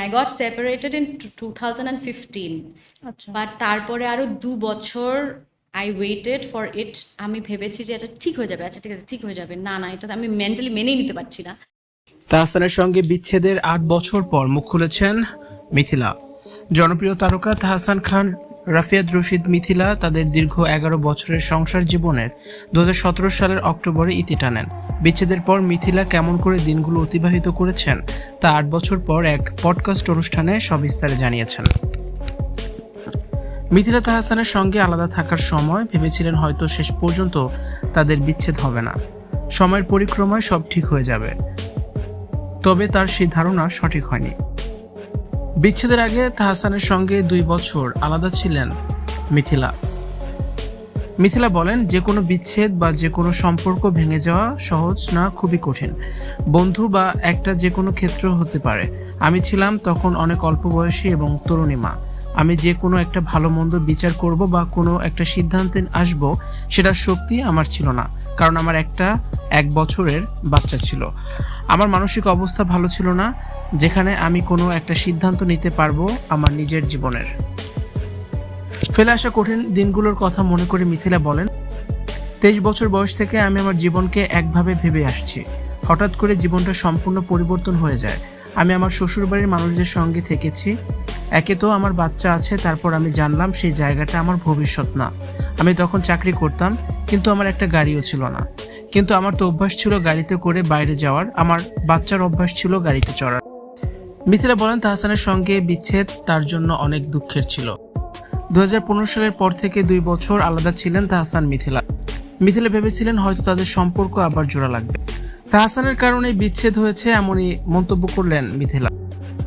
I got separated in two thousand and fifteen আচ্ছা। But তারপরে আরও দু বছর আই ওয়েটেড ফর ইট আমি ভেবেছি যে এটা ঠিক হয়ে যাবে। আচ্ছা ঠিক আছে ঠিক হয়ে যাবে। না না এটা আমি মেন্টালি মেনেই নিতে পারছি না। তাহসানের সঙ্গে বিচ্ছেদের আট বছর পর মুখ খুলেছেন মিথিলা। জনপ্রিয় তারকা তাহসান খান রাফিয়াদ রশিদ মিথিলা তাদের দীর্ঘ এগারো বছরের সংসার জীবনের দুহাজার সতেরো সালের অক্টোবরে ইতি টানেন। বিচ্ছেদের পর মিথিলা কেমন করে দিনগুলো অতিবাহিত করেছেন, তা আট বছর পর এক পডকাস্ট অনুষ্ঠানে সবিস্তারে জানিয়েছেন। মিথিলা তাহসানের সঙ্গে আলাদা থাকার সময় ভেবেছিলেন হয়তো শেষ পর্যন্ত তাদের বিচ্ছেদ হবে না। সময়ের পরিক্রমায় সব ঠিক হয়ে যাবে। তবে তার সেই ধারণা সঠিক হয়নি। বিচ্ছেদের আগে তাহসানের সঙ্গে দুই বছর আলাদা ছিলেন মিথিলা। মিথিলা বলেন, যে কোনো বিচ্ছেদ বা যে কোনো সম্পর্ক ভেঙে যাওয়া সহজ না, খুবই কঠিন। বন্ধু বা একটা যে কোনো ক্ষেত্র হতে পারে। আমি ছিলাম তখন অনেক অল্প বয়সী এবং তরুণী মা। আমি যে কোনো একটা ভালো মন্দ বিচার করব বা কোনো একটা সিদ্ধান্তে আসব, সেটার শক্তি আমার ছিল না। কারণ আমার একটা, এক বছরের বাচ্চা ছিল। আমার মানসিক অবস্থা ভালো ছিল না, যেখানে আমি কোনো একটা সিদ্ধান্ত নিতে পারব আমার নিজের জীবনের। ফেলে আসা কঠিন দিনগুলোর কথা মনে করে মিথিলা বলেন, তেইশ বছর বয়স থেকে আমি আমার জীবনকে একভাবে ভেবে আসছি। হঠাৎ করে জীবনটা সম্পূর্ণ পরিবর্তন হয়ে যায়। আমি আমার শ্বশুরবাড়ির মানুষদের সঙ্গে থেকেছি একে তো আমার বাচ্চা আছে, তারপর আমি জানলাম সেই জায়গাটা আমার ভবিষ্যৎ না। আমি তখন চাকরি করতাম, কিন্তু আমার একটা গাড়িও ছিল না। কিন্তু আমার তো অভ্যাস ছিল গাড়িতে করে বাইরে যাওয়ার, আমার বাচ্চার অভ্যাস ছিল গাড়িতে চড়ার। মিথিলা বলেন, তাহসানের সঙ্গে বিচ্ছেদ তার জন্য অনেক দুঃখের ছিল। দু হাজার পনেরো সালের পর থেকে দুই বছর আলাদা ছিলেন তাহসান মিথিলা। মিথিলা ভেবেছিলেন হয়তো তাদের সম্পর্ক আবার জোড়া লাগবে। তাহসানের কারণে বিচ্ছেদ হয়েছে এমনই মন্তব্য করলেন মিথিলা।